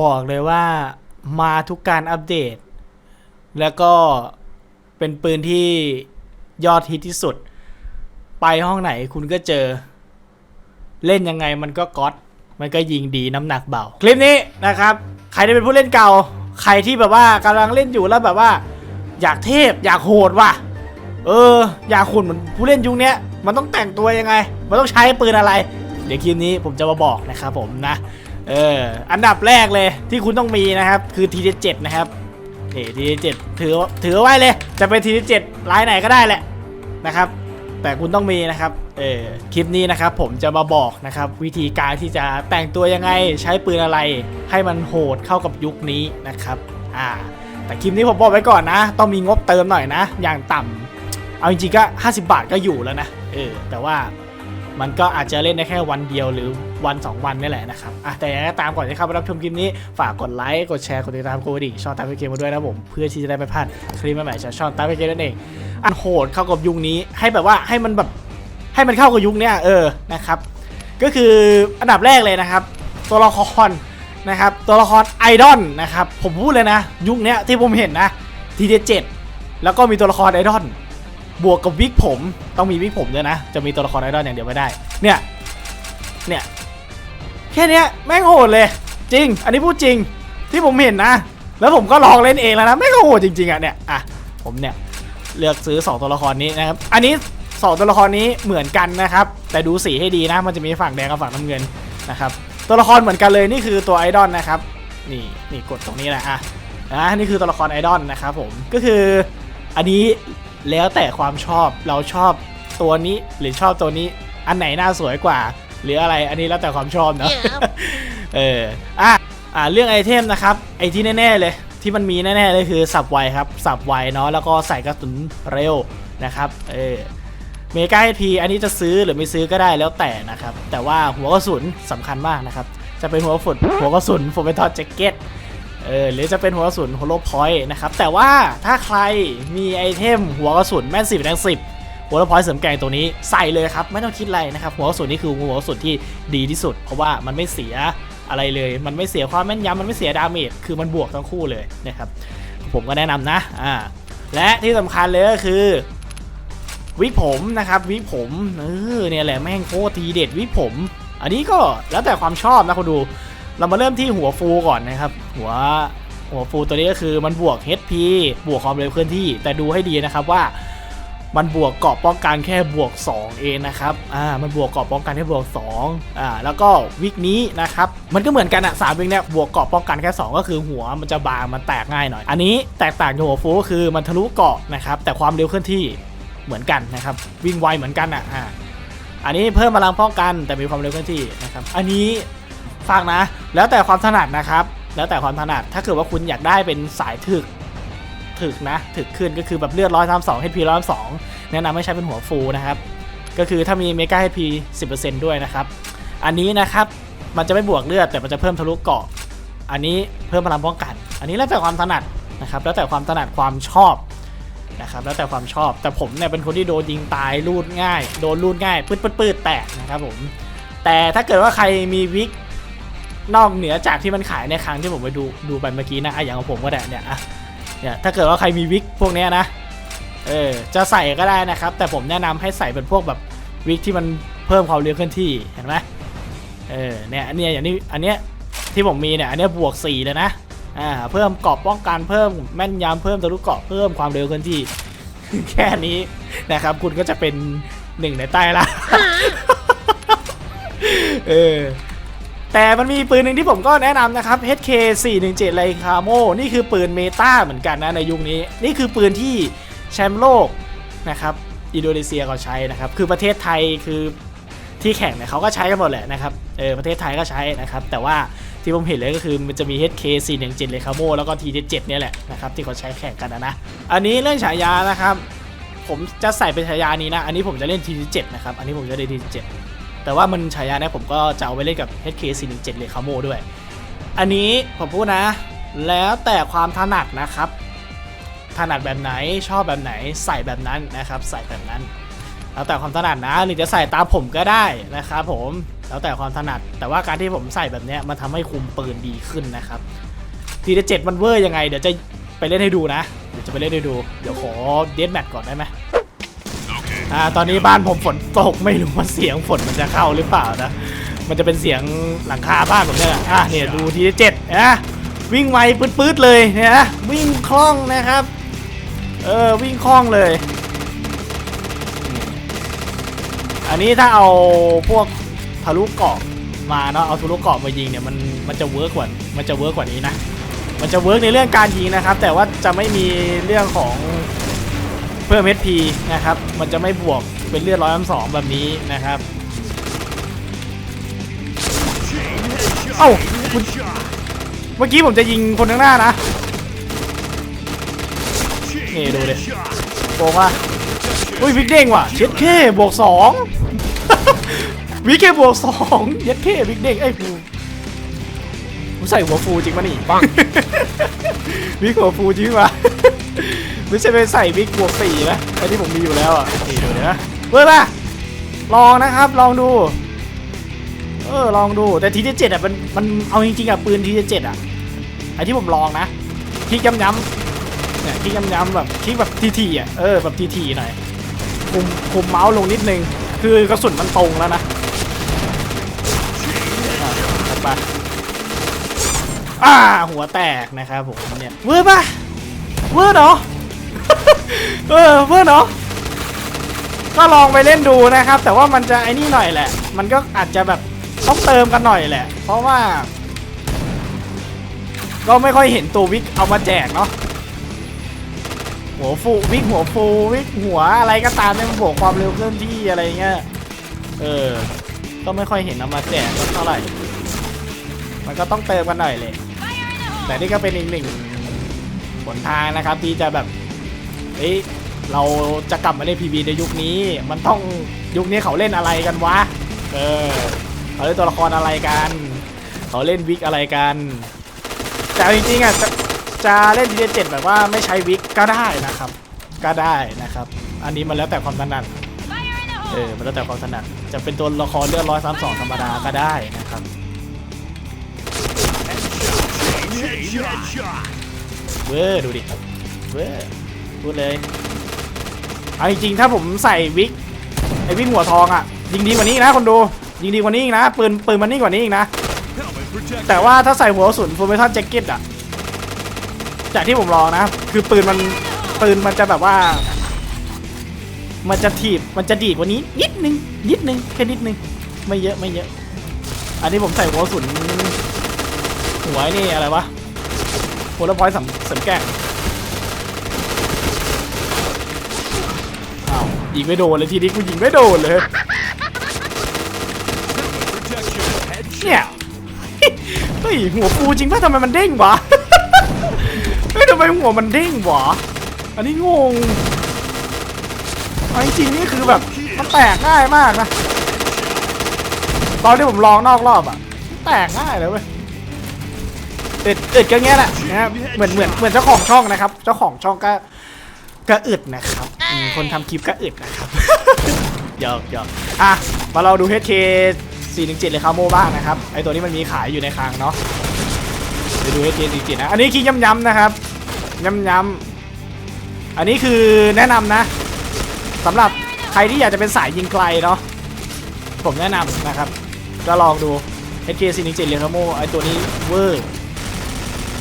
บอกเลยว่ามาทุกการอัปเดต แล้วก็เป็นปืนที่ยอดฮิตที่สุด ไปห้องไหนคุณก็เจอ เล่นยังไงมันก็ก๊อตมันก็ยิงดีน้ำหนักเบา คลิปนี้นะครับ ใครที่เป็นผู้เล่นเก่า ใครที่แบบว่ากำลังเล่นอยู่แล้วแบบว่า อยากเทพอยากโหดว่ะ เออ อยากขุนเหมือนผู้เล่นยุคนี้มันต้องแต่งตัวยังไง มันต้องใช้ปืนอะไร เดี๋ยวคลิปนี้ผมจะมาบอกนะครับผมนะ เออ อันดับแรกเลยที่คุณต้องมีนะครับ คือ T7 นะครับนี่ T7 ถือถือไว้เลย จะเป็น TD7 ลายไหนก็ได้แหละนะครับ แต่คุณต้องมีนะครับ เออคลิปนี้นะครับ ผมจะมาบอกนะครับ วิธีการที่จะแต่งตัวยังไงใช้ปืนอะไร ให้มันโหดเข้ากับยุคนี้นะครับ อ่า แต่คลิปนี้ผมบอกไว้ก่อนนะ ต้องมีงบเติมหน่อยนะ อย่างต่ำเอาจริงๆก็ 50 บาทก็อยู่แล้วนะเออแต่ว่ามันก็อาจจะเล่นได้แค่วันเดียวหรือ วัน 2 วันนี่แหละนะครับอะแต่ยังไงตามก่อนที่เข้าไปรับชมคลิปนี้ฝากกดไลค์กดแชร์กดติดตามกดกระดิ่งช่องตามไปเกมมาด้วยนะผมเพื่อที่จะได้ไม่พลาดคลิปใหม่ๆจากช่องตามไปเกมนั่นเองอันโหดเข้ากับยุคนี้ให้แบบว่าให้มันแบบให้มันเข้ากับยุคเนี้ยเออนะครับก็คืออันดับแรกเลยนะครับ ตัวละครนะครับตัวละครไอดอลนะครับผมพูดเลยนะ ยุคนี้ที่ผมเห็นนะทีเจ็ดแล้วก็มีตัวละครไอดอลบวกกับวิกผมต้องมีวิกผมด้วยนะ จะมีตัวละครไอดอลอย่างเดียวไม่ได้ เนี่ยเนี่ย แค่นี้แม่งโหดเลย จริง อันนี้พูดจริงที่ผมเห็นนะ แล้วผมก็ลองเล่นเองแล้วนะแม่งก็โหดจริงๆอะเนี่ยอะผมเนี่ยเลือกซื้อ 2 ตัวละครนี้นะครับอันนี้ 2 ตัวละครนี้เหมือนกันนะครับ แต่ดูสีให้ดีนะ มันจะมีฝั่งแดงกับฝั่งน้ำเงินนะครับตัวละครเหมือนกันเลยนี่คือตัวไอดอลนะครับนี่นี่กดตรงนี้แหละอะนะนี่คือตัวละครไอดอลนะครับผมก็คืออันนี้แล้วแต่ความชอบเราชอบตัวนี้หรือชอบตัวนี้อันไหนหน้าสวยกว่า หรืออะไรอันนี้แล้วแต่ความชอบเนาะ เอออะอ่าเรื่องไอเทมนะครับ ไอที่แน่ ๆ เลย ที่มันมีแน่ ๆ เลยคือสับไวครับ สับไวเนาะแล้วก็ใส่กระสุนเร็วนะครับ เออเมกาเอพีอันนี้จะซื้อหรือไม่ซื้อก็ได้แล้วแต่นะครับ แต่ว่าหัวกระสุนสำคัญมากนะครับ จะเป็นหัวฝุ่นหัวกระสุนผมเป็นทอดแจ็คเก็ตเออหรือจะเป็นหัวกระสุนโฮโลพอยต์นะครับ แต่ว่าถ้าใครมีไอเทมหัวกระสุนแม่นสิบแรงสิบ หัวกระพอยต์เสริมแกงตัวนี้ใส่เลยครับ ไม่ต้องคิดอะไรนะครับหัวกระสุนนี่คือหัวกระสุนที่ดีที่สุด เพราะว่ามันไม่เสียอะไรเลย มันไม่เสียความแม่นยำมันไม่เสียดาเมจคือมันบวกทั้งคู่เลยนะครับผมก็แนะนำนะอ่าและที่สำคัญเลยก็คือวิผมนะครับวิผมเออเนี่ยแหละแม่งโคตรทีเด็ดวิผม อันนี้ก็แล้วแต่ความชอบนะคุณดู เรามาเริ่มที่หัวฟูก่อนนะครับ หัวหัวฟูตัวนี้ก็คือมันบวก HP บวกความเร็วเคลื่อนที่ แต่ดูให้ดีนะครับว่า มันบวกเกาะป้องกันแค่บวก 2 เองนะครับอ่ามันบวกเกาะป้องกันแค่บวก2อ่าแล้วก็วิกนี้นะครับมันก็เหมือนกันอะสามวิกเนี่ยบวกเกาะป้องกันแค่ 2 ก็คือหัวมันจะบางมันแตกง่ายหน่อย อันนี้แตกต่างจากหัวฟูก็คือมันทะลุเกาะนะครับแต่ความเร็วเคลื่อนที่เหมือนกันนะครับวิ่งไวเหมือนกันอะอ่าอันนี้เพิ่มพลังป้องกันแต่มีความเร็วเคลื่อนที่นะครับอันนี้ฟังนะ แล้วแต่ความถนัดนะครับ แล้วแต่ความถนัดถ้าเกิดว่าคุณอยากได้เป็นสายถึก ถึกนะ ถึกขึ้นก็คือแบบเลือดร้อยสามสอง HP ร้อยสองแนะนำให้ใช้เป็นหัวฟูนะครับ ก็คือถ้ามีเมกา HP 10%ด้วยนะครับ อันนี้นะครับมันจะไม่บวกเลือดแต่มันจะเพิ่มทะลุเกาะ อันนี้เพิ่มพลังป้องกัน อันนี้แล้วแต่ความถนัดนะครับ แล้วแต่ความถนัดความชอบนะครับแล้วแต่ความชอบแต่ผมเนี่ยเป็นคนที่โดนยิงตายรูดง่าย โดนรูดง่ายปืดปืดปืดแตกนะครับผมแต่ถ้าเกิดว่าใครมีวิกนอกเหนือจากที่มันขายในครั้งที่ผมไปดูดูไปเมื่อกี้นะอะอย่างของผมก็ได้เนี่ยอะ เนี่ยถ้าเกิดว่าใครมีวิกพวกนี้นะเออจะใส่ก็ได้นะครับ แต่ผมแนะนำให้ใส่เป็นพวกแบบวิกที่มันเพิ่มความเร็วเคลื่อนที่เห็นไหมเออเนี่ยอันเนี้ยอย่างนี้อันเนี้ยที่ผมมีเนี่ยอันเนี้ยบวก 4 เลยนะอ่าเพิ่มกราะป้องกันเพิ่มแม่นยำเพิ่มทะลุกเกาะเพิ่มความเร็วเคลื่อนที่ แค่นี้นะครับ คุณก็จะเป็นหนึ่งในใต้ละเออ แต่มันมีปืนหนึ่งที่ผมก็แนะนำนะครับ HK 417ไรคาโมนี่คือปืนเมตาเหมือนกันนะในยุคนี้ นี่คือปืนที่แชมป์โลกนะครับอินโดนีเซียก็ใช้นะครับ คือประเทศไทยคือที่แข่งเนี่ยเขาก็ใช้กันหมดแหละนะครับ เออประเทศไทยก็ใช้นะครับ แต่ว่าที่ผมเห็นเลยก็คือมันจะมี HK 417ไรคาโมแล้วก็ T7 เนี่ยแหละนะครับที่เขาใช้แข่งกันนะนะ อันนี้เรื่องฉายานะครับ ผมจะใส่เป็นฉายานี้นะ อันนี้ผมจะเล่น T7 นะครับ อันนี้ผมจะเล่น T7 แต่ว่ามันฉายาเนี่ยผมก็จะเอาไปเล่นกับ HK417 เลยคาโมด้วย อันนี้ผมพูดนะ แล้วแต่ความถนัดนะครับ ถนัดแบบไหนชอบแบบไหนใส่แบบนั้นนะครับ ใส่แบบนั้น แล้วแต่ความถนัดนะหรือจะใส่ตามผมก็ได้นะครับผมแล้วแต่ความถนัด แต่ว่าการที่ผมใส่แบบเนี้ยมันทำให้คุมปืนดีขึ้นนะครับทีเจ็ดมันเวอร์ยังไงเดี๋ยวจะไปเล่นให้ดูนะเดี๋ยวจะไปเล่นให้ดู เดี๋ยวขอเดนแมทก่อนได้ไหม อ่าตอนนี้บ้านผมฝนตกไม่รู้ว่าเสียงฝนมันจะเข้าหรือเปล่านะ มันจะเป็นเสียงหลังคาบ้านผมเนี่ยแหละอะเนี่ยดูทีเจ็ดนะวิ่งไวปื๊ดๆเลยเนี่ยนะวิ่งคล่องนะครับ เออวิ่งคล่องเลย อันนี้ถ้าเอาพวกทะลุเกาะมาเนาะเอาทะลุเกาะมายิงเนี่ยมันมันจะเวิร์กกว่ามันจะเวิร์กกว่านี้นะมันจะเวิร์กในเรื่องการยิงนะครับ แต่ว่าจะไม่มีเรื่องของ พิ่ม HP นะครับ มันจะไม่บวกเป็นเลือดร้อยสองแบบนี้นะครับ เอ้าคุณเมื่อกี้ผมจะยิงคนข้างหน้านะ นี่ดูดิโกงว่ะอุ้ยวิกเด้งว่ะเช็ดเคบวกสองวิกเคบวกสองเช็ดเควิกเด้งไอ้ยฟูผมใส่หัวฟูจริงปะนี่ปังวิกหัวฟูจริงปะ ไม่ใช่ไปใส่วิกบวกสี่นะไอที่ผมมีอยู่แล้วอะนี่ดูนะเว้ยป่ะลองนะครับลองดู เออลองดูแต่ทีเจ็ดอะมันมันเอาจริงๆอะปืนทีเจ็ดอะไอที่ผมลองนะคลิกย้ำๆเนี่ยคลิกย้ำๆแบบคลิกแบบทีๆอะเออแบบทีๆหน่อยคุมคุมเมาส์ลงนิดนึง คือกระสุนมันตรงแล้วนะอะถัดไปอ่าหัวแตกนะครับผมเนี่ยเวอร์ป่ะเวอร์เนาะ เออเวอร์เนาะก็ลองไปเล่นดูนะครับ แต่ว่ามันจะไอ้นี่หน่อยแหละ มันก็อาจจะแบบต้องเติมกันหน่อยแหละ เพราะว่า ก็ไม่ค่อยเห็นตัววิกเอามาแจกเนาะหัวฟูวิกหัวฟูวิกหัวอะไรก็ตามเนี่ยมันบวกความเร็วเคลื่อนที่อะไรเงี้ยเออ ก็ไม่ค่อยเห็นเอามาแจกสักเท่าไหร่ มันก็ต้องเติมกันหน่อยเลย แต่นี่ก็เป็นอีกหนึ่งหนทางนะครับที่จะแบบ เอ้ยเราจะกลับมาเล่นพีบีในยุคนี้ มันต้องยุคนี้เขาเล่นอะไรกันวะ เออเขาเล่นตัวละครอะไรกัน เขาเล่นวิกอะไรกัน แต่จริงๆอะจะจะเล่นดีเจ็ดแบบว่าไม่ใช้วิกก็ได้นะครับ ก็ได้นะครับ อันนี้มันแล้วแต่ความถนัดเออมันแล้วแต่ความถนัดจะเป็นตัวละครเลือดร้อยสามสองธรรมดาก็ได้นะครับเว้อดูดิเว้อ พูดเลยเอาจริงๆถ้าผมใส่วิกไอวิกหัวทองอะยิงดีกว่านี้นะคนดูยิงดีกว่านี้อีกนะปืนปืนมันนี่กว่านี้อีกนะ แต่ว่าถ้าใส่หัวกระสุนฟูเมทัลแจ็คเก็ตอะจากที่ผมลองนะ คือปืนมันปืนมันจะแบบว่า มันจะถีบมันจะดีกว่านี้ นิดนึงนิดนึงแค่นิดนึงไม่เยอะไม่เยอะ อันนี้ผมใส่หัวกระสุนหัวไอ้นี่อะไรวะหัวละพอยต์สำสำแกร่งอ้าว ยิงไม่โดนเลยทีนี้กูยิงไม่โดนเลย เนี่ยเฮ้ยหัวฟูจริงป่ะทำไมมันเด้งวะเฮ้ยทำไมหัวมันเด้งวะอันนี้งงเอจริงนี่คือแบบมันแตกง่ายมากนะตอนที่ผมลองนอกรอบอะแตกง่ายเลยเว้ยอึดอึดก็เงี้ยแหละนะครับเหมือนเหมือนเหมือนเจ้าของช่องนะครับ เจ้าของช่องก็ก็อึดนะครับ อืมคนทำคลิปก็อึดนะครับ หยอกหยอกอะ มาเราดู HK 417เลยคาโมบ้างนะครับ ไอตัวนี้มันมีขายอยู่ในคลังเนาะไปดู HK 417นะ อันนี้คิดย้ำๆนะครับ ย้ำๆ อันนี้คือแนะนำนะสำหรับใครที่อยากจะเป็นสายยิงไกลเนาะ ผมแนะนำนะครับ ก็ลองดู HK 417เลยคาโมไอตัวนี้เวอร์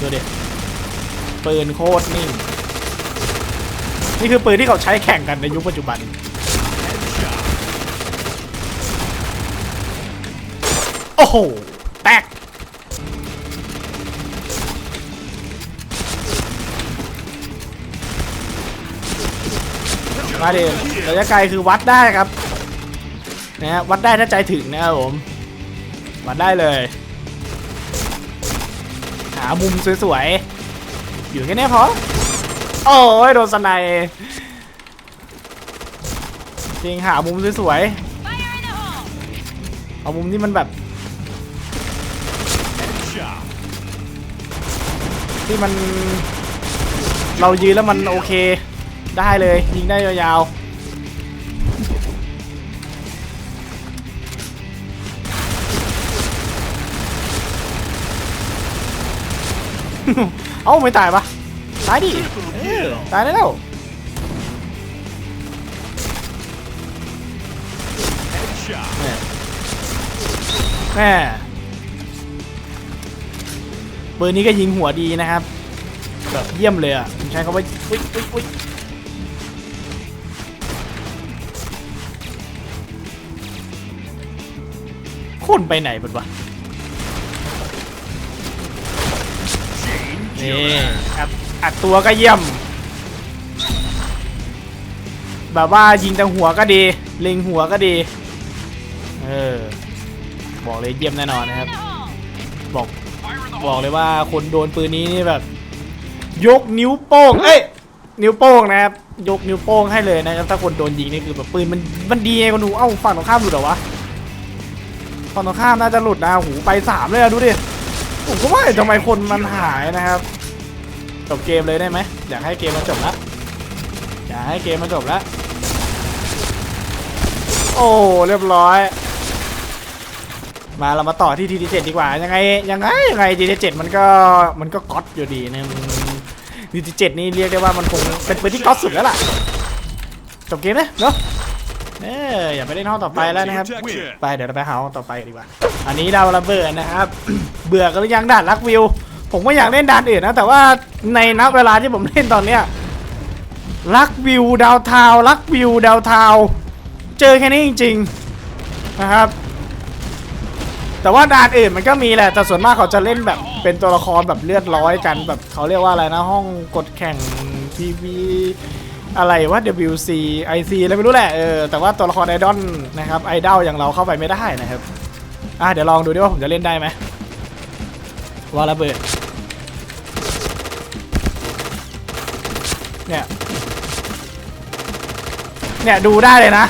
ดูดิปืนโคตรนิ่ง นี่คือปืนที่เขาใช้แข่งกันในยุคปัจจุบัน โอ้โห แตก มาดิระยะไกลคือวัดได้ครับ นะฮะวัดได้ถ้าใจถึงนะครับผม วัดได้เลย หามุมสวยๆ อยู่แค่นี้พอ โอ้ยโดนสไนจริงหามุมสวยๆ เอามุมนี่มันแบบ ที่มัน เรายืนแล้วมันโอเคได้เลยยิงได้ยาวๆเอ้าไม่ตายปะายดิเออตายได้แล้ว Headshot. แม่แม่ปืนนี้ก็ยิงหัวดีนะครับแบบเยี่ยมเลยอะผมใช้คำว่าอุ๊ยอุ๊ยอุ๊ยคนไปไหนหมดวะ Chain นี่ killer. อัด อัดตัวก็เยี่ยม แบบว่ายิงแต่หัวก็ดี เล็งหัวก็ดี เออ บอกเลยเยี่ยมแน่นอนนะครับ บอก บอกเลยว่าคนโดนปืนนี้นี่แบบ ยกนิ้วโป้ง เอ้ย นิ้วโป้งนะครับ ยกนิ้วโป้งให้เลยนะครับ ถ้าคนโดนยิงนี่คือแบบปืนมัน มันดีไงคนดู เอ้าฝั่งตรงข้ามหลุดเหรอวะ ฝั่งตรงข้ามน่าจะหลุดนะ หูไปสามเลยอะดูดิผมก็ว่าทำไมคนมันหายนะครับ จบเกมเลยได้ไหมอยากให้เกมมันจบละอยากให้เกมมันจบละโอ้เรียบร้อย มาเรามาต่อที่ทีเจ็ดดีกว่ายังไงยังไงยังไงทีเจ็ดมันก็มันก็ก๊อตอยู่ดีนะทีเจ็ดนี่เรียกได้ว่ามันคงเป็นปืนที่ก๊อตสุดแล้วล่ะจบเกมเลยเนาะเอออย่าไปเล่นห้องต่อไปแล้วนะครับไปเดี๋ยวเราไปหาห้องต่อไปดีกว่า อันนี้ดาวระเบิดนะครับ เบื่อกันหรือยังด่านลักวิว ผมก็อยากเล่นด่านอื่นนะ แต่ว่าในนับเวลาที่ผมเล่นตอนเนี้ยลักวิวดาวเทาวลักวิวดาวเทาวเจอแค่นี้จริง ๆ นะครับ แต่ว่าด่านอื่นมันก็มีแหละ แต่ส่วนมากเขาจะเล่นแบบเป็นตัวละครแบบเลือดร้อยกันแบบเขาเรียกว่าอะไรนะ ห้องกดแข่งทีวีอะไรว่า WC IC อะไรไม่รู้แหละเออแต่ว่าตัวละครไอดอลนะครับไอดอลอย่างเราเข้าไปไม่ได้นะครับ อะเดี๋ยวลองดูดิว่าผมจะเล่นได้ไหมว่าระเบิด เนี่ย เนี่ยดูได้เลยนะ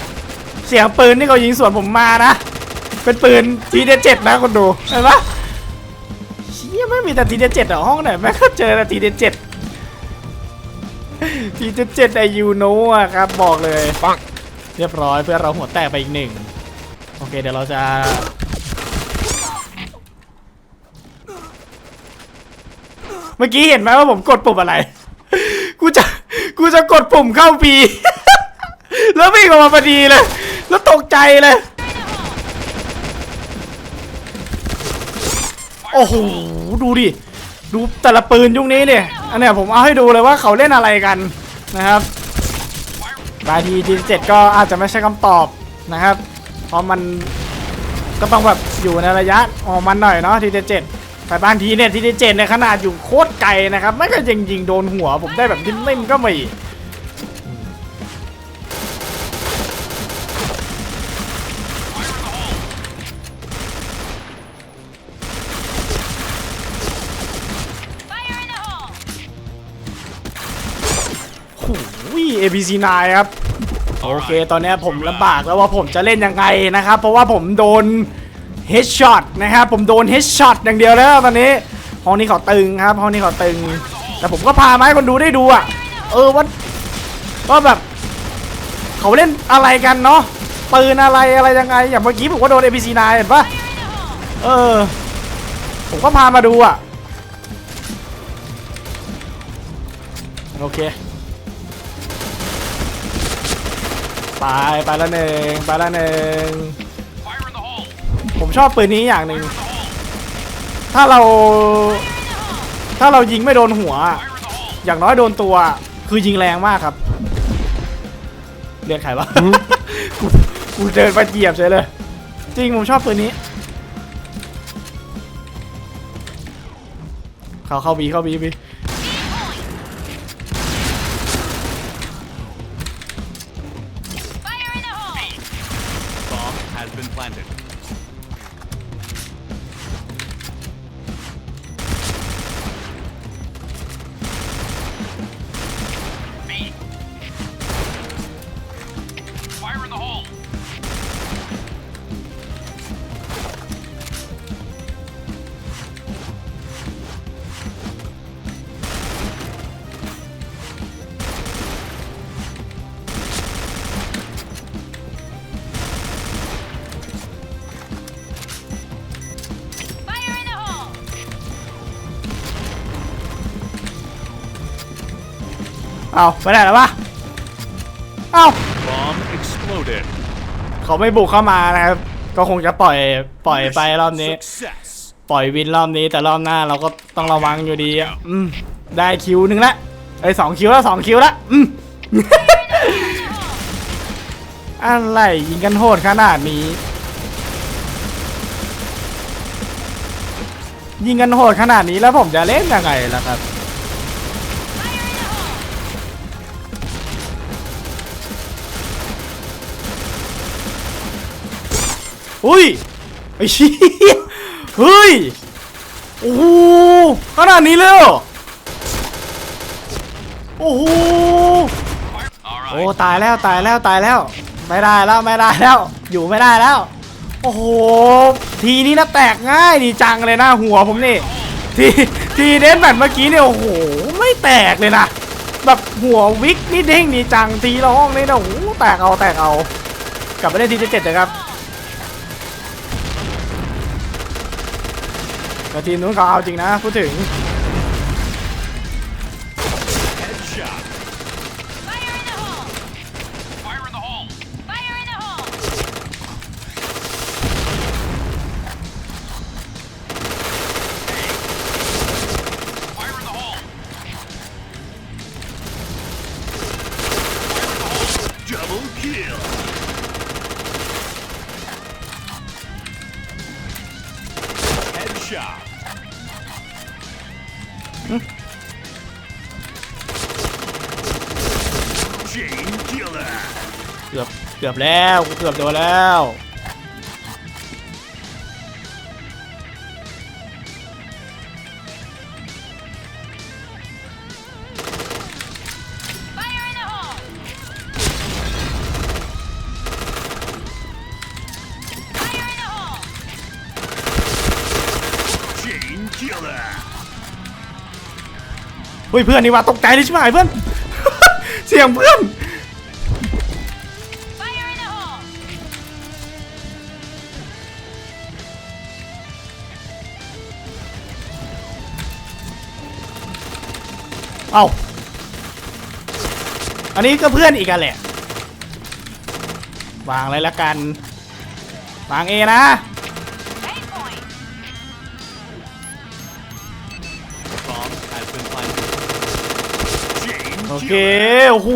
เสียงปืนที่เขายิงสวนผมมานะ เป็นปืนทีเดเจ็ดนะคนดูเห็นปะเชี่ยไม่มีแต่ทีเดเจ็ดอะห้องไหนแม่ก็เจอแต่ทีเดเจ็ดทีเดเจ็ดไอยูโนะครับบอกเลยปังเรียบร้อยเพื่อนเราหัวแตกไปอีกหนึ่งโอเคเดี๋ยวเราจะเมื่อกี้เห็นไหมว่าผมกดปุ่มอะไร จะกดปุ่มเข้าปี แล้ววิ่งออกมาพอดีเลย แล้วตกใจเลย โอ้โห ดูดิ ดูแต่ละปืนยุคนี้เนี่ยอันเนี้ยผมเอาให้ดูเลยว่าเขาเล่นอะไรกันนะครับบางทีทีเจ็ดก็อาจจะไม่ใช่คำตอบนะครับ เพราะมันก็ต้องแบบอยู่ในระยะของมันหน่อยเนาะทีเจ็ด แต่บางทีเนี่ยทีเจ็ดเนี่ยขนาดอยู่โคตรไกลนะครับไม่ก็ยิงยิงโดนหัวผมได้แบบนิ่มๆก็ไมีโอ้โห APC9 ครับ โอเค ตอนนี้ผมลำบากแล้วว่าผมจะเล่นยังไงนะครับ เพราะว่าผมโดน Headshot นะครับผมโดน Headshot อย่างเดียวแล้วตอนนี้ห้องนี้เขาตึงครับห้องนี้เขาตึง แต่ผมก็พามาให้คนดูได้ดูอะ เออว่าว่าแบบ เขาเล่นอะไรกันเนาะปืนอะไรอะไรยังไง อย่างเมื่อกี้ผมก็โดน APC9 เห็นปะเออ ผมก็พามาดูอะ โอเคไปไปละหนึ่งไปละหนึ่ง ผมชอบปืนนี้อย่างหนึ่งถ้าเรา ถ้าเรายิงไม่โดนหัว Fire in the hole. อย่างน้อยโดนตัว คือยิงแรงมากครับ เรียกใครวะกูกูเดินไปเหยียบเฉยเลย จริงผมชอบปืนนี้ เข้าเข้าบีเข้าบีบี เอาไปไหนแล้ววะเอา Bomb exploded. เขาไม่บุกเข้ามานะครับ ก็คงจะปล่อยปล่อยไปรอบนี้ Success. ปล่อยวินรอบนี้แต่รอบหน้าเราก็ต้องระวังอยู่ดีอะอืมได้คิวหนึ่งละไอ้ยสองคิวแล้วสองคิวละอืมอะไรยิงกันโหดขนาดนี้ ยิงกันโหดขนาดนี้แล้วผมจะเล่นยังไงล่ะครับ อุ้ยไอ้ชี้เฮ้ยโอ้โหขนาดนี้เลยเหรอโอ้โหโอ้ตายแล้วตายแล้วตายแล้ว ไม่ได้แล้วไม่ได้แล้ว อยู่ไม่ได้แล้ว โอ้โหทีนี้นะแตกง่ายดีจังเลยนะหัวผมนี่ ทีทีเดนแบบเมื่อกี้เนี่ยโอ้โหไม่แตกเลยนะแบบหัววิกนี่เด้งดีจังทีละห้องนี่นะโอ้โหแตกเอาแตกเอา กลับไปเล่นทีเจ็ดเลยครับ แต่ทีมนู้นเขาเอาจริงนะพูดถึง Headshot. Fire เกือบเกือบแล้วกูเกือบโดนแล้ว เฮ้ยเพื่อนนี่ว่าตกใจเลยใช่ไหมเพื่อน เสียงเพื่อนเอาอันนี้ก็เพื่อนอีกกันแหละ วางเลยละกัน วางเอนะ เคโอ้โห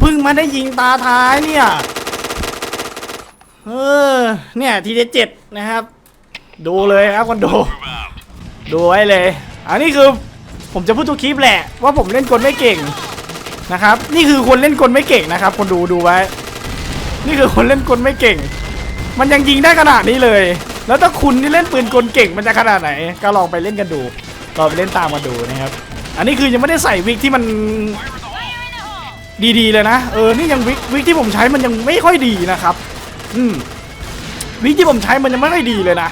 เพิ่งมาได้ยิงตาท้ายเนี่ย เออ เนี่ยทีเจ็ดนะครับ ดูเลยครับคนดูดูไว้เลย อันนี้คือผมจะพูดทุกคลิปแหละ ว่าผมเล่นกลไม่เก่งนะครับ นี่คือคนเล่นกลไม่เก่งนะครับ คนดูดูไว้ นี่คือคนเล่นกลไม่เก่ง มันยังยิงได้ขนาดนี้เลย แล้วถ้าคุณที่เล่นปืนกลเก่งมันจะขนาดไหน ก็ลองไปเล่นกันดูลองไปเล่นตามมาดูนะครับ อันนี้คือยังไม่ได้ใส่วิกที่มัน ดีๆเลยนะเออนี่ยังวิกวิกที่ผมใช้มันยังไม่ค่อยดีนะครับ อืมวิกที่ผมใช้มันยังไม่ค่อยดีเลยนะ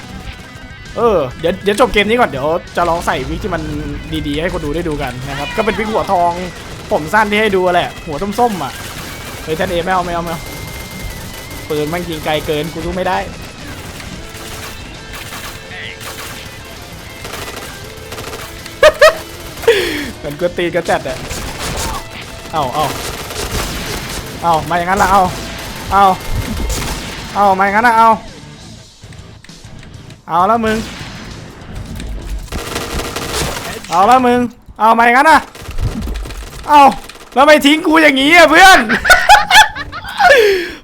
เออเดี๋ยวเดี๋ยวจบเกมนี้ก่อนเดี๋ยวจะลองใส่วิกที่มันดีๆให้คนดูได้ดูกันนะครับก็เป็นวิกหัวทองผมสั้นที่ให้ดูแหละ หัวส้มๆอะเฮ้ยท่านเอไม่เอาไม่เอาไม่เอาปืนมันยิงไกลเกินกูสู้ไม่ได้เหมือนกูตีกระจัดอะเอาเอา เอามาอย่างนั้นละเอาเอาเอามาอย่างนั้นละเอาเอาแล้วมึง เอาแล้วมึง เอามาอย่างนั้นอะเอาแล้วไปทิ้งกูอย่างนี้อะเพื่อน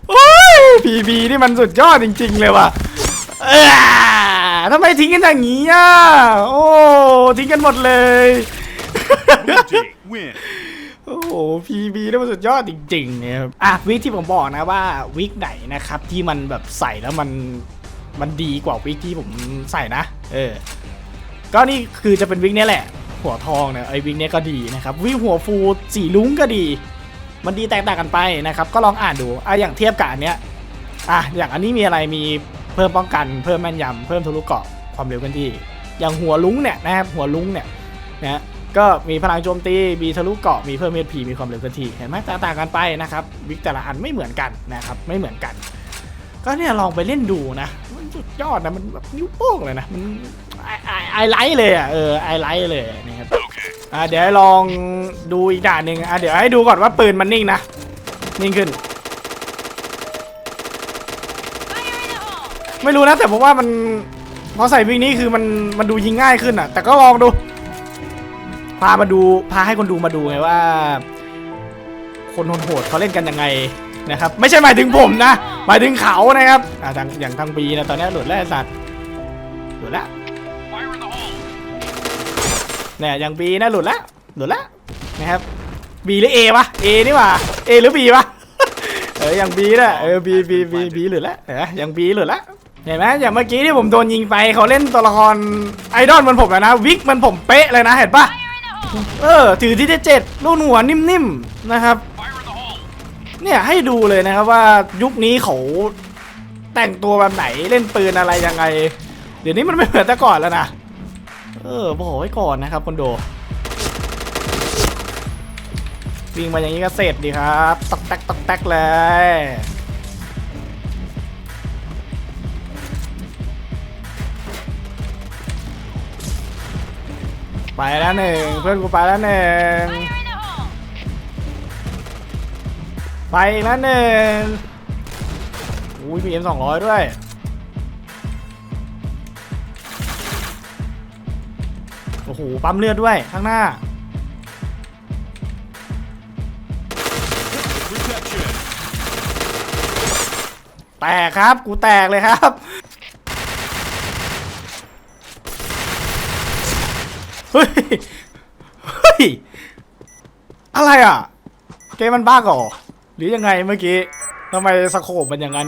โอ้ยพีบีนี่มันสุดยอดจริง ๆ เลยว่ะเอ้อทำไมทิ้งกันอย่างนี้อะ โอ้ ทิ้งกันหมดเลย โอ้โหพีบีนี่มันสุดยอดจริงๆเนี่ยครับอะวิกที่ผมบอกนะว่าวิกไหนนะครับที่มันแบบใส่แล้วมันมันดีกว่าวิกที่ผมใส่นะ เออ ก็นี่คือจะเป็นวิกเนี้ยแหละ หัวทองเนี่ยไอ้วิกเนี้ยก็ดีนะครับวิกหัวฟูสีลุ้งก็ดี มันดีแตกต่างกันไปนะครับ ก็ลองอ่านดูอะอย่างเทียบกับอันเนี้ยอะอย่างอันนี้มีอะไรมีเพิ่มป้องกันเพิ่มแม่นยำเพิ่มทะลุเกาะความเร็วเคลื่อนที่ อย่างหัวลุ้งเนี่ยนะครับหัวลุ้งเนี่ยนะ ก็มีพลังโจมตี มีทะลุเกราะ มีเพิ่มเอพีมีความเร็วเคลื่อนที่ เห็นไหมแตกต่างกันไปนะครับวิกแต่ละอันไม่เหมือนกันนะครับ ไม่เหมือนกัน ก็เนี่ยลองไปเล่นดูนะ มันสุดยอดนะ มันแบบนิ้วโป้งเลยนะ มันไอไอไอไลท์เลยอะ เออ ไอไลท์เลยนะครับ Okay. อะเดี๋ยวให้ลองดูอีกด่านหนึ่งอะเดี๋ยวให้ดูก่อนว่าปืนมันนิ่งนะ นิ่งขึ้น Fire in the hole! ไม่รู้นะ แต่ผมว่ามันพอใส่วิกนี้คือมันมันดูยิงง่ายขึ้นอะ แต่ก็ลองดู พามาดูพาให้คนดูมาดูไงว่า คนโหดเขาเล่นกันยังไงนะครับ ไม่ใช่หมายถึงผมนะหมายถึงเขานะครับอะทางอย่างทางบีนะตอนนี้หลุดแล้วไอ้สัตว์หลุดแล้วเนี่ยอย่างบีนะหลุดแล้วหลุดแล้วนะครับบีหรือเอวะเอนี่หว่าเอหรือบีวะเอออย่างบีนะเออบีบีบีบีหลุดแล้วเห็นไหมอย่างบีหลุดแล้วเห็นไหมอย่างเมื่อกี้ที่ผมโดนยิงไปเขาเล่นตัวละครไอดอลมันผมแล้วนะวิกมันผมเป๊ะเลยนะเห็นปะ เออ ถือที่เจ็ดลูกหัวนิ่มๆนะครับ เนี่ยให้ดูเลยนะครับว่ายุคนี้เขาแต่งตัวแบบไหนเล่นปืนอะไรยังไง เดี๋ยวนี้มันไม่เหมือนแต่ก่อนแล้วนะ เออบอกไว้ก่อนนะครับคนดูวิ่งมาอย่างนี้ก็เสร็จดีครับตอกแตกตอกแตกเลย ไปแล้วหนึ่งเพื่อนกูไปแล้วหนึ่งไปอีกแล้วหนึ่งอุ้ยมีเอ็มสองร้อยด้วยโอ้โหปั๊มเลือดด้วยข้างหน้าแตกครับ กูแตกเลยครับ เฮ้ย เฮ้ย อะไรอะ เกมมันบ้าก่อหรือยังไงเมื่อกี้ทำไมสโคบมันอย่างนั้น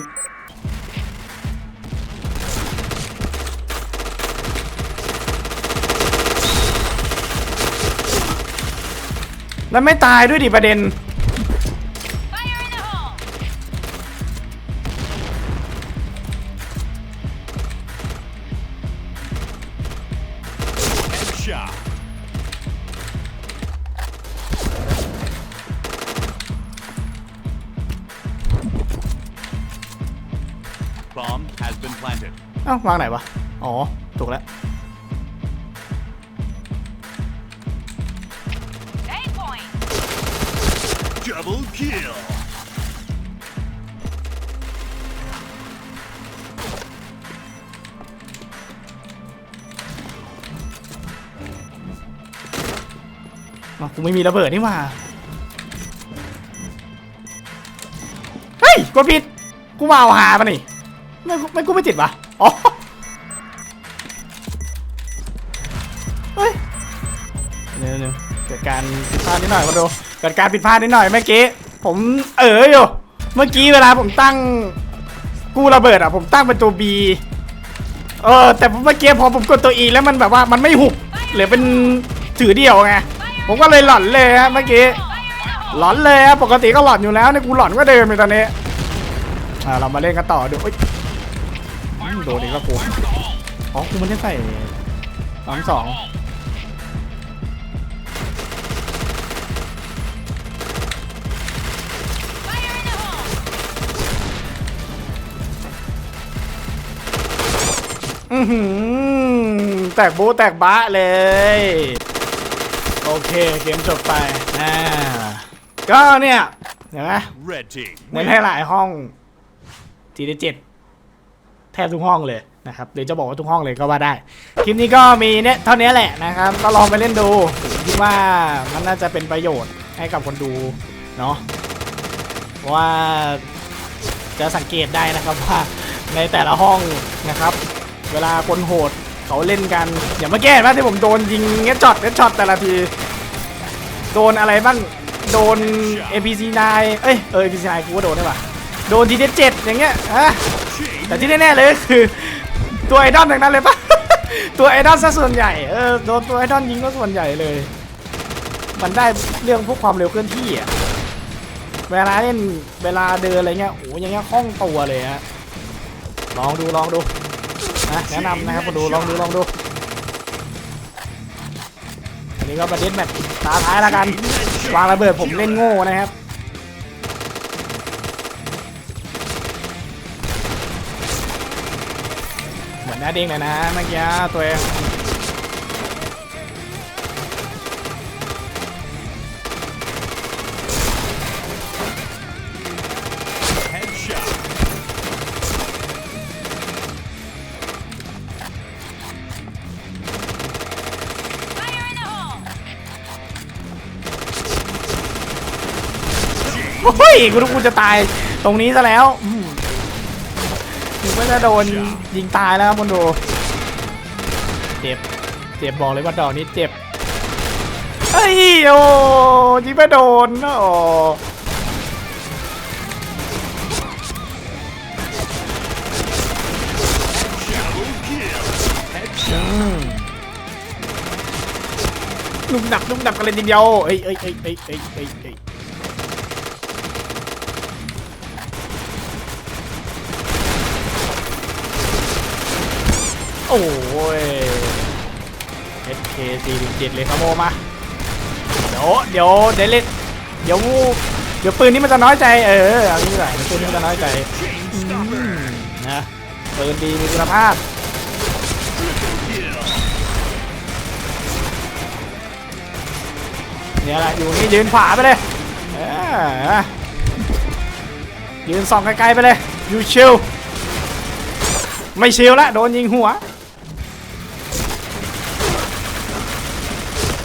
แล้วไม่ตายด้วยดิประเด็น วางไหนวะ อ๋อ ถูกแล้ว Eight point! Double kill! อ๋อกูไม่มีระเบิดนี่หว่า เฮ้ย กดผิด กูมาเอาหาปะนี่ ไม่ไม่กูไม่ติดวะ การผิดพลาดนิดหน่อยมาดูเกิดการผิดพลาดนิดหน่อยเมื่อกี้ผมเอออยู่เมื่อกี้เวลาผมตั้งกู้ระเบิดอะผมตั้งเป็นตัว B เออแต่เมื่อกี้พอผมกดตัว E แล้วมันแบบว่ามันไม่หุบเหลือเป็นถือเดี่ยวไงผมก็เลยหลอนเลยฮะเมื่อกี้หลอนเลยฮะปกติก็หลอนอยู่แล้วเนี่ยกูหลอนก็เดิมเลยตอนนี้อ่าเรามาเล่นกันต่อดูเอ้ยโดนอีกแล้วกูอ๋อกูมันได้ใส่สองสอง แตกโบะแตกบ้าเลย โอเค เกมจบไปอ่าก็เนี่ยเห็นไหมในหลายห้องทีเจ็ดแทบทุกห้องเลยนะครับหรือจะบอกว่าทุกห้องเลยก็ว่าได้ คลิปนี้ก็มีเนี่ยเท่านี้แหละนะครับ ก็ลองไปเล่นดูผมคิดว่ามันน่าจะเป็นประโยชน์ให้กับคนดูเนาะว่าจะสังเกตได้นะครับว่าในแต่ละห้องนะครับ เวลาคนโหดเขาเล่นกันอย่ามื่อกี้เห็นไหมที่ผมโดนยิงเงี้ยช็อตเงี้ยช็อตแต่ละที โดนอะไรบ้างโดน APC9 เอ้ยเออ APC9 กูก็โดนได้ป่ะโดน TT7 อย่างเงี้ยฮะแต่ที่แน่ๆเลยคือ ตัวไอดอลทั้งนั้นเลยปะตัวไอดอลซะส่วนใหญ่เออโดนตัวไอดอลยิงก็ส่วนใหญ่เลย มันได้เรื่องพวกความเร็วเคลื่อนที่อะเวลาเล่นเวลาเดินอะไรเงี้ยโอ้ยอย่างเงี้ยคล่องตัวเลยฮะลองดูลองดู นะแนะนำนะครับมาดูลองดูลองดูอันนี้ก็ประเด็นแบบตาท้ายแล้วกันวางระเบิดผมเล่นโง่นะครับเหมือนน้าเด้งเลยนะเมื่อกี้ตัวเอง เฮ้ยกูรู้กูจะตายตรงนี้ซะแล้วอืมถึงว่จะโดนยิงตายแล้วครับคนดูเจ็บ เจ็บบอกเลยว่าดอกนี้เจ็บเฮ้ยโอ้ยิงไม่โดนโอ้อืมนุ่มหนักนุ่มหนักกันเลยทีเดียวเอ้ยเอ้ยเอ้ยเอ้ยเอ้ยเอ้ยเอ้ย โอ้ย SK 417เลยครับโมมา เดี๋ยวเดี๋ยวเดี๋ยวเล่นเดี๋ยวเดี๋ยวปืนนี้มันจะน้อยใจ เออเอางี้ดีกว่าเดี๋ยวปืนนี้มันจะน้อยใจนะปืนดีมีคุณภาพเนี่ยแหละอยู่นี่ยืนขวาไปเลยยืนส่องไกลๆไปเลย อยู่ชิลไม่ชิลละโดนยิงหัว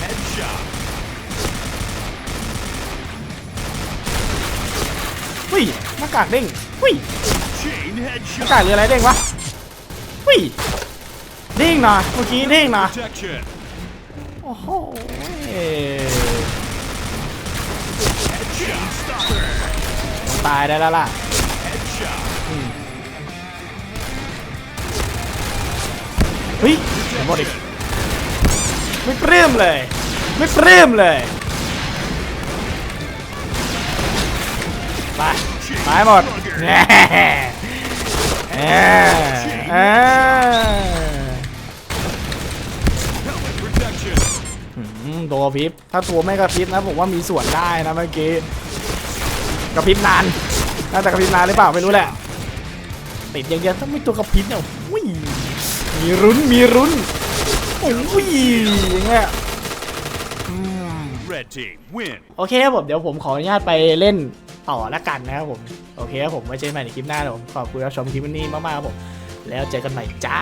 Headshot. หุ้ยหน้ากากเด้งหุ้ย Chain หน้า headshot. กากหรืออะไรเด้งวะหุ้ยเด้งนะเมื่อกี้เด้งนะ Protection. โอ้โห Chain stopper. ตายได้แล้วล่ะ Headshot. เฮ้ยเดี๋ยวหมดอีกไม่เปรี้ยมเลย ไม่เปรี้ยมเลย ไปหมดแน่เออเออ Helmet protection. อืมตัวกระพริบ ถ้าตัวไม่กระพริบนะผมว่ามีส่วนได้นะเมื่อกี้กระพริบนานน่าจะกระพริบนานหรือเปล่าไม่รู้แหละ ติดอย่างเดียวถ้าไม่ตัวกระพริบเนี่ยอุ้ยมีรุ้นมีรุ้นโอ้ยอย่างเงี้ยอืม Red team win. โอเคครับผมเดี๋ยวผมขออนุญาตไปเล่น ต่อละกันนะครับผม โอเคครับผมไว้เจอกันใหม่ในคลิปหน้านะผมขอบคุณรับชมคลิปนี้มากๆครับผม แล้วเจอกันใหม่จ้า